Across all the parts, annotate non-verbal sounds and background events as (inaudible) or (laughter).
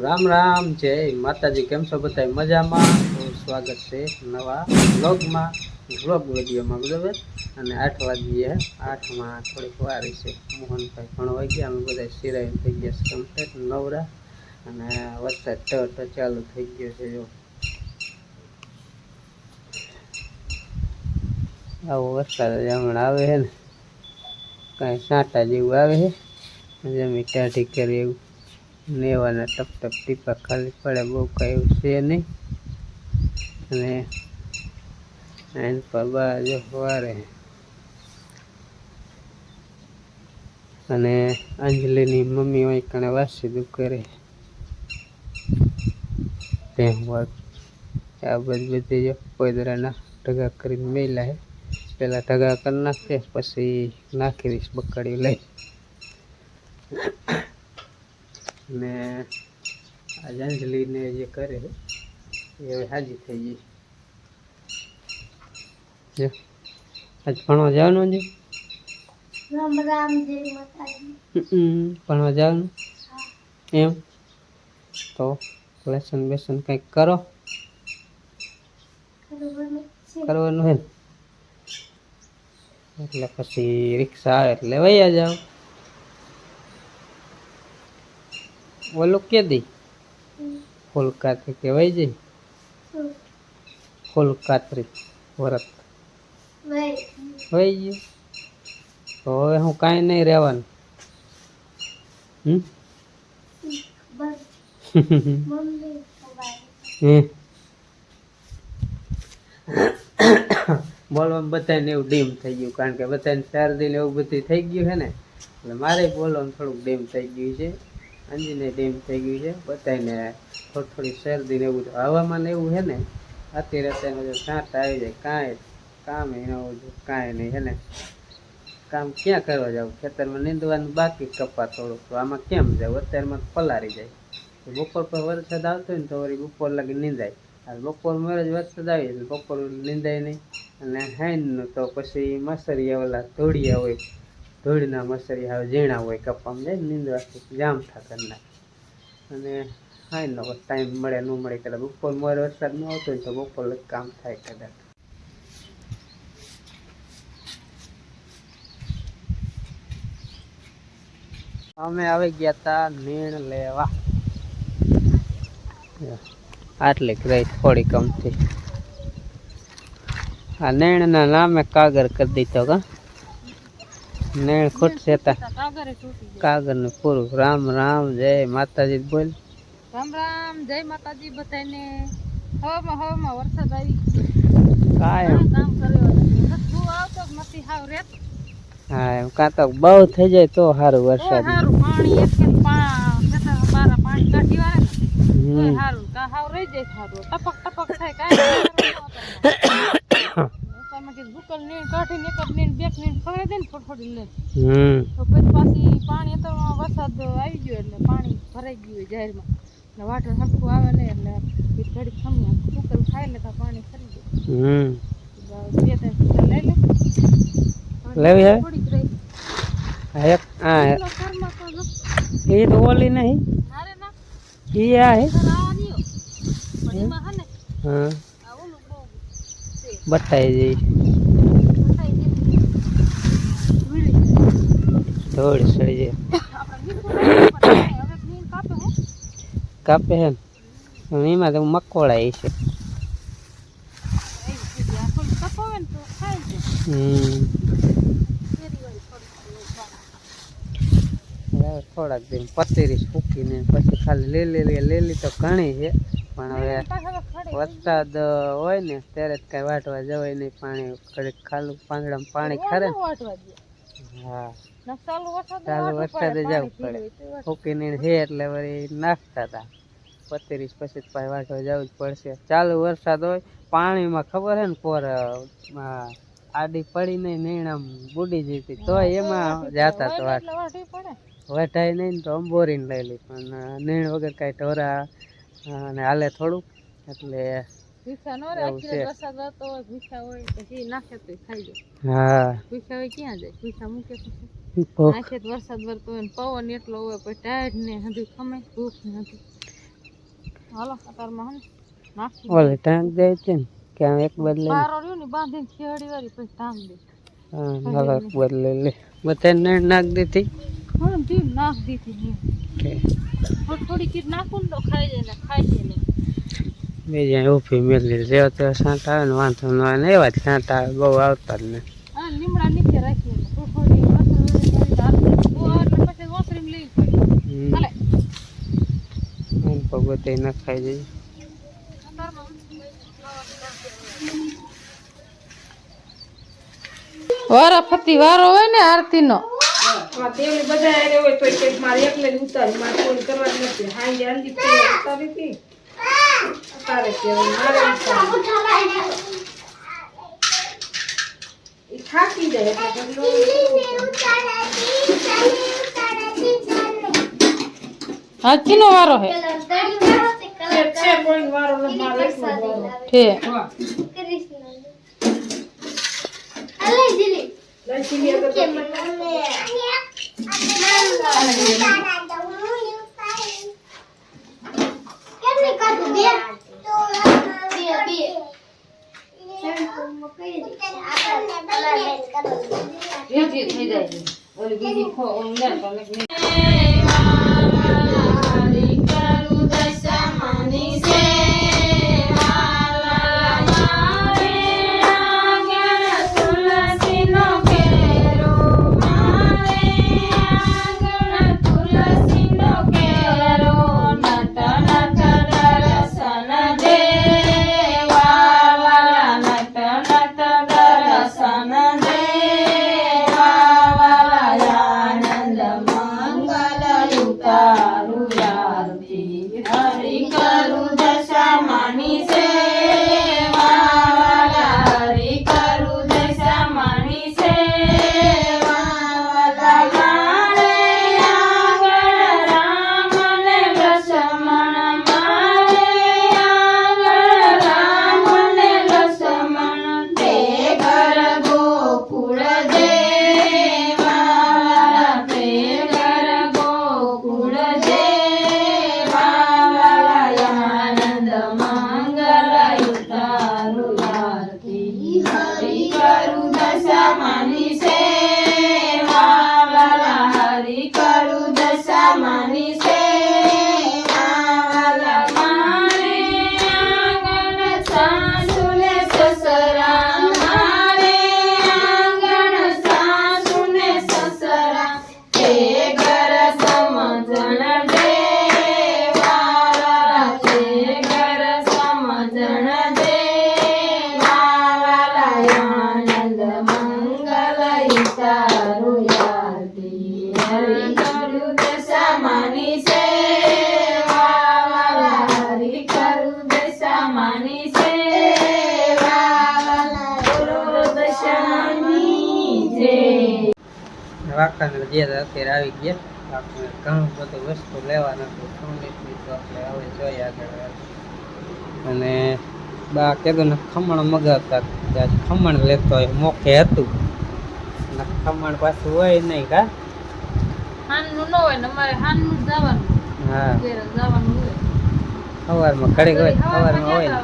રામ રામ, જય માતાજી, કેમ છો બધા મજામાં? સ્વાગત છે નવા બ્લોગમાં બ્લોગ વિડીયોમાં, બરાબર? અને આઠ વાગીએ આઠમાં થોડીક વાર છે. મોહનભાઈ ઘણો વાગ્યા અમે બધા સિરાઈ થઈ ગયા છે કમ્પ્લેટ નવરા, અને વરસાદ ટ ચાલુ થઈ ગયો છે, જો. આવો વરસાદ હમણાં આવે છે ને. કાંઈ સાંટા જેવું આવે છે. જમી ટાઢી કરી એવું. નેવાના ટપ ટપ ટીપા ખાલી પડે બહુ કાંઈ છે નહીં. અને એન પર બાજુ વારે અને અંજલિની મમ્મી હોય કણે વાસીદું કરે વર્ક આ બધી બધી જો પોદરાના ઢગા કરીને મેલા હે. પેલા ઢગા કરી નાખે, પછી નાખી દઈશ બકડી લઈ. ને આજ અંજલિને જે કરે એ હવે હાજી થઈ ગઈ. જો આજ ભણવા જવાનું છે રામ રામ જય માતાજી. ભણવા જવાનું? એમ? તો લેસન બેસન કંઈક કરો? કરવાનું હે એટલે પછી રિક્ષા આવે એટલે વૈયા જાઓ. ઓલું કે દી? ફૂલ કહેવાય કે વહી જઈ શું? ફૂલ વરત. વહી ગયું? તો હવે હું કાંઈ નહીં રહેવાનું. હમ? (coughs) બોલવામાં બધાને એવું ડીમ થઈ ગયું કારણ કે બધાને શરદી ને એવું બધું થઈ ગયું છે ને. એટલે મારે બોલવાનું થોડુંક ડીમ થઈ ગયું છે. અંજીને ડીમ થઈ ગયું છે. બધાને થોડી થોડી શરદી ને એવું હવામાન એવું છે ને, અત્યારે અત્યારે સાંટ આવી જાય. કાંઈ કામ એને કાંઈ નહીં, હે ને? કામ ક્યાં કરવા જાવ? ખેતરમાં નીંદવાનું બાકી કપા થોડુંક. તો આમાં કેમ જાવ? અત્યારમાં પલારી જાય. બપોર પર વરસાદ આવતો હોય ને, તો વળી બપોર લગી નીંદાય. આ બપોર મેળે જ વરસાદ આવી એટલે બપોર નીંદાય નહીં. અને હાઈનનું તો પછી મસરિયા ઓલા ધોળિયા હોય. ધોળીના મસરી હવે ઝીણા હોય કપામાં જાય ને નીંદવાથી જામ થતા નાખે અને હાઈનો ટાઈમ મળે ન મળે કદાચ બપોર મોર વરસાદ ન આવતો તો બપોર કામ થાય કદાચ. અમે આવી ગયા તા નીણ લેવા. આટલી રહી થોડી કમથી આ નેણના નામે કાગર કરી દીધો કા. નેણ ખૂટશે તા કાગરે તૂટી પૂરું. રામ રામ જય માતાજી બોલ. રામ રામ જય માતાજી બધાને હવામાં હવામાં વરસાદ આવી કાયમ. કામ કર્યો શું આવતો નથી હાવ રેત. હા એમ કાં તો બહુ થઈ જાય તો સારું વરસાદ. હારું પાણી એક બારા પાણી કાઢી વાળે ને. હમ. હારું કા હાવ રહી જાય સારું ટપક ટપક થાય કાંઈ (coughs) કે ગુકલ નીણ કાઢીને એક જ નીણ બે નીણ ખવડાવી દે ને થોડી થોડી લઈને હમ. તો પછી પાછી પાણી અત્યારમાં વરસાદ આવી ગયો એટલે પાણી ભરાઈ ગયું હોય જાહેરમાં. એટલે વાટર સરખું આવે ને એટલે એ ઘડીક ખમી કુકર ખાઈ લેતા પાણી ફરી હમ. જાય બે ત્રણ કુકર લઈ લે. લેવી હવે? થોડીક રહી. આ એક આ પેલો ઘરમાં તો જો, એ તો ઓલી નહીં. હારે ના. એ આ હે? ઘર આવા નહીં હોય. પણ એમાં હે ને હા. આ ઓલું બહુ છે. બતાવી જઈ બતાઈ દે. વીળી. થોડી સડી જાય આપણે મીઠું નાખ્યું પણ હવે ક્લીન કાપે હો. કાપે હે ને પણ એમાં તો મકોડા છે એવી થઈ જાય. આ થોડું કપાવે કાપે હેમ એમાં તો મકોડા છે. થોડાક દિન પતેરી સૂકીને પછી ખાલી લીલી લીલી તો ઘણી છે. પણ હવે વરસાદ હોય ને ત્યારે જ કાંઈ વાટવા જવાય નહીં. પાણી ઘડીક ખાલું પાંદડામાં પાણી ખરે. હા. ચાલુ વરસાદ જવું પડે. ફૂકીને છે એટલે વળી નાખતા હતા પત્રીસ પછી પાછી જવું જ પડશે. ચાલુ વરસાદ હોય પાણીમાં ખબર હે ને કોર આડી પડી નહીં નીણામ બુડી જતી તોય એમાં જાતા તો વાટ. વટાય નહીં ને તો અંબોરીને લઈ લી. પણ નીણ વગર કાંઈ ઢોરા અને ને હાલે થોડુંક. એટલે તો હા. નાખે તો વરસાદ વરતો હોય પવન એટલો હોય પછી ટાઈટ ને હજુ ખમે ભૂખ ને હજુ. હાલો અત્યારમાં હે ઓલે ટાંક દે છે ને કે એક બદલે પારો રહ્યો ને બાંધીને ખેડી વાળી પછી ધામ દે. હા હવે બદલે લે. બધાને નાખ દીધી? હા નાખ દીધી કે થોડી નાખું તો ખાઈ જાય ને ખાઈ જાય ને. બીજા ઊભી મેલી સાંટ આવે ને વાંધો ન આવે ને એવા જ સાંટા બહુ આવતા જ ને. હા લીમડા નીચે રાખીએ ને થોડી થોડી વસરી કરી હાથ બહુ આવે એટલે પછી વસરી લઈ પડી હમ. હાલે બધે નખાઈ જાય વારા ફતી વારો હોય ને આરતી નો તેલ બધા એને હોય વારો કે મારે જ મારે કોઈ કરવા જ નથી હાંજે અંદી તેલ ઉતારી હતી ઉતારે છે હવે મારે ઉતારવી. ઈ થાકી જાય એટલે પછી નો ઉતારે. હા કીનો વારો હે છે. છે કોઈ વારો ન મારે એકલો જ અત્યારે આવી ગયા. ઘણું બધું વસ્તુ લેવાનું હતું તો આપણે હવે જોઈએ આગળ અને બા કીધું ખમણ મગાવતા ખમણ લેતો હોય, મોખે હતું. ખમણ પાછું હોય નહીં કા હાનનું ન હોય ને અમારે હાનનું જ જવાનું. હા. જવાનું હોય. સવારમાં ઘડીક હોય સવારમાં હોય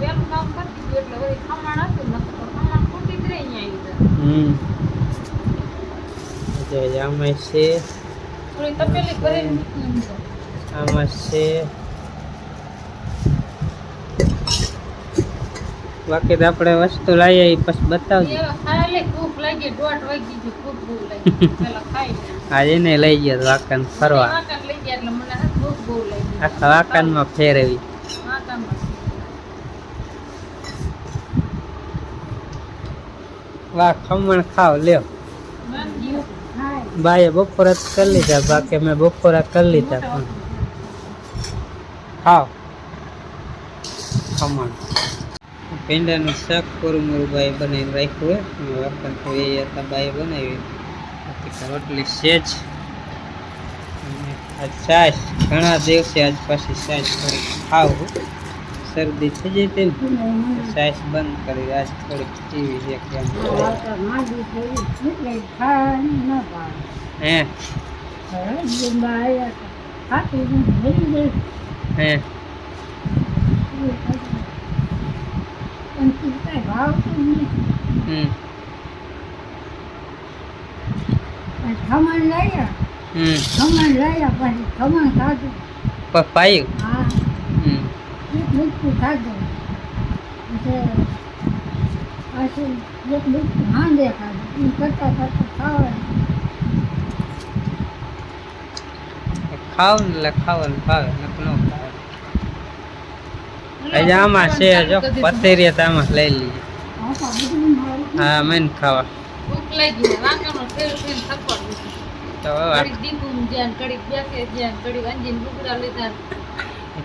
વેલું કામ કરતી ગયું એટલે વળી ખમણ હતું ને તો ખમણ ખૂટી જ રહી અહીંયા આવી છે. આમાં છે. બાકી તો આપણે વસ્તુ લાવીએ પછી બતાવજો. આ આજે એને લઈ ગયા વાકાન ફરવા. આખા વાકાનમાં ફેરવી વાહ ખમણ ખાવ લ્યો. બાએ બપોરા કરી લીધા બાકી મેં બપોરા કરી લીધા. પણ ખાવ. ખમણ. ભીંડાનું શાક કોરમુરું બાઈ બનાવીને રાખ્યું હોય. વાકણ તો એ હતા બાઈ બનાવી. રોટલી સેજ અને આ છાશ, ઘણા દિવસે આજ પાછી છાશ થોડીક ખાવું. શરદી થઈ જઈ હતી ને છાશ બંધ કરી, આજ થોડીક પીવી છે કેમ હે? હે? ખમણ હમ ખમણ લઈ પછી ખમણ ખાધું પાયું હા એક મીઠું ખાધું પછી એક મીઠું હાંડે ખાધું એ કરતાં કરતાં ખાવાનું ખાવાનું ભાવે ભાવે. આજે આમાં છે જો પથેરિયા તો આમાં લઈ લઈએ. હા મેન ખાવા.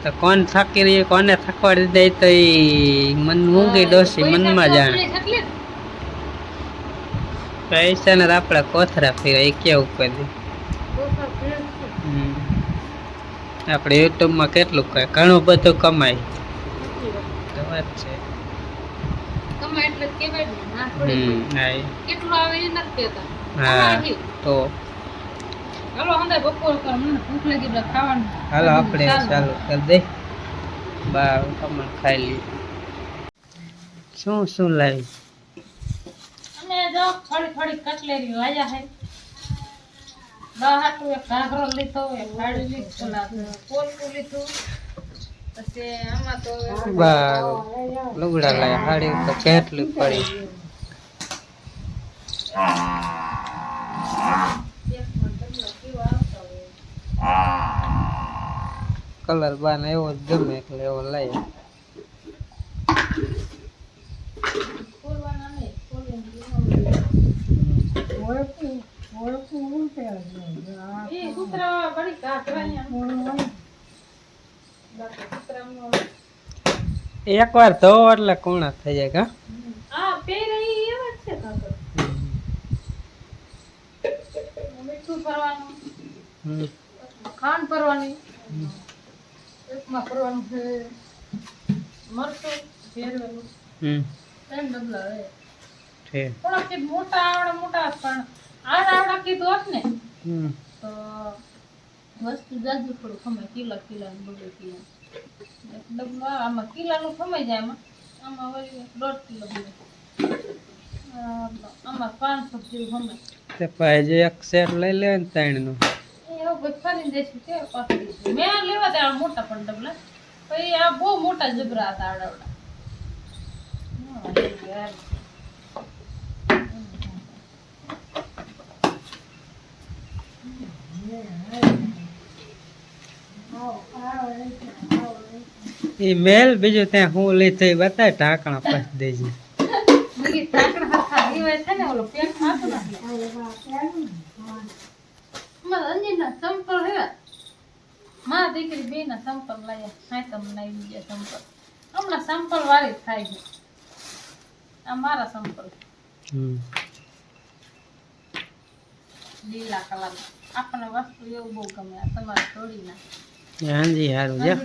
તો કોણ થાકી રહી કોને થકવાડી દે તો એ મન મૂંગી ડોસી મનમાં જાણે. પૈસા ને આપડા કોથરા ફેરા એ કેવું કરી. આપણે યુટ્યુબમાં કેટલું કહે ઘણું બધું કમાય. વાત. છે. તમે એટલે જ ને ના થોડી. હમ હા એ. કેટલું આવે એ નથી કહેતા. હા તો? હાલો હંધાય બપોર કરો મને ભૂખ લાગી એટલે ખાવાનું. હાલો આપણે ચાલુ. કરી દે. બા કમણ ખાઈ લઈએ શું શું લાવી અમે જો થોડી થોડી કટલેરી લાયા હે. બા હાટું એક ઘાઘરો લીધો એક સાડી લીધું પોલકું લીધું. તો લુગડા લાવ્યા હાડી તો કેટલી પડી. કલર બાન એવો જ ગમે એટલે એવો લઈ. ઓળખું ઓળખું ઉલટે એ કૂતરા બળી ઘાઘરાની એક વાર ધોવો એટલે કોણા થઈ જાય કા? આ પહેરે એવા છે ઘાઘરો મીઠું ભરવાનું. ખાંડ ભરવાની. એકમાં ભરવાનું છે મરચું ભેરવેલું ત્રણ ડબલા હે થોડાક મોટા આવડે મોટા પણ આ આવડા કીધું હોત ને તો વસ્તુ જાજુ થોડું ખમાય કિલા કિલા બબે કિલા ડબલો આમાં કિલાનું ખમાઈ જાય આમાં. આમાં વળી દોઢ કિલો આમાં પાંચસો જેવું ખમાય. તે પછી એક સેટ લઈ લે ને ત્રણ એ એવું બધું ફરી દેશું કે પાછું મેં આ લેવા હતા મોટા પણ ડબલા. પછી આ બહુ મોટા જબરા હતા હા, યાર. એ મેલ બીજું ત્યાં હું લઈ થઈ બતાય ઢાંકણા પછી દેજે મેં દીકરી બે ના સંપલ લાયા સંપલ હમણાં સંપલ વાળી જ થાય છે. આ મારા સંપલ લીલા કલર આપણને વસ્તુ એવું બહુ ગમે તમારે થોડી ના હાંજી હારું જા.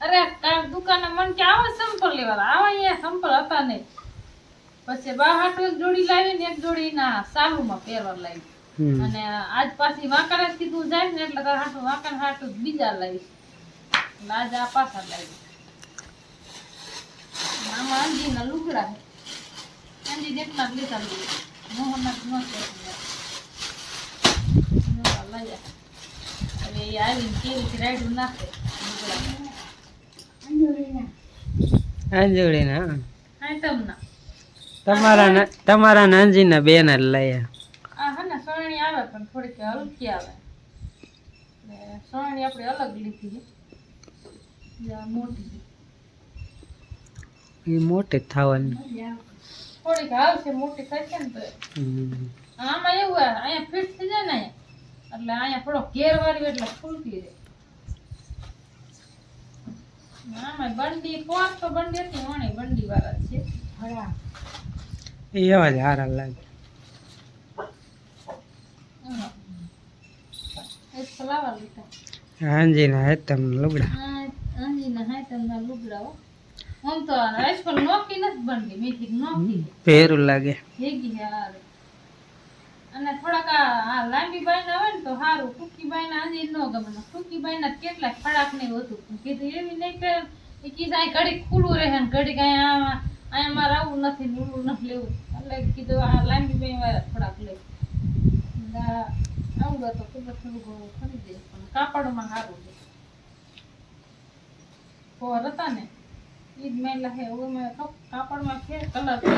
અરે કાલ દુકાને મન કે આવા સંપલ લેવા આવા અહીંયા સંપલ હતા ને પછી બા હાટુ એક જોડી લાવી ને એક જોડી ના સાલુમાં પહેરવા લાવી. અને આજ પાછી વાંકણ કીધું જાય ને એટલે તારે હાટું વાંકણ હાટું બીજા લાવી. એટલે આ પાછા લાવી. આમાં અંજીના લુગડા. છે અંજી દેખના લીધા લુગડા. મોહમ્મદ નો લાયા. હવે એ આવીને કેવી રાયડું નાખે લુગડા આંજોડી ને હા તમને તમારા તમારા નાનજી ના બેન જ લાયા. આ હે ને સોયણી આવે પણ થોડીક હલકી આવે. ને સોયણી આપણે અલગ લીધી છે. મોટી. એ મોટી થવાની. થોડીક આવશે મોટી થશે ને તો. આમાં એવું હોય, અહીંયા ફિટ થઈ જાય ને એટલે અહીંયા થોડો ઘેર વાળી એટલે ફૂલતી રહે. ને આમાં બંડી કોણ? તો બંડી હતી વણી બંડી વાળા છે. ખરા એ એવા જ હારા લાગે. હા. એક ફલાવર લીધા. હાંજી ના હેતમ લુગડા. આ અંજીના હાથના લુગડા હો. આમ તો રાજકોટ નોકી નથી બંડી મેં કીધું નોકી ભેરું લાગે. હારે. અને થોડાક આ લાંબી બાયના હોય ને તો સારું ટૂંકી બાયના આજે ન ગમે. ટૂંકી બાયના કેટલાક ખડાક ને હોતું. કીધું એવી નહીં કે એ કીધું અહીં ઘડીક ખુલ્લું રહે ને ઘડીક અહીંયા અહીંયા મારે આવું નથી લૂલું નથી લેવું. એટલે કીધું આ લાંબી બાય વાળા થોડાક લે. આવું તો ખૂબ થોડું ઘણું ખરીદે પણ કાપડમાં સારું છે. પોર હતા ને ઈ જ હે ઓમાં કાપડમાં ફેર કલર છે.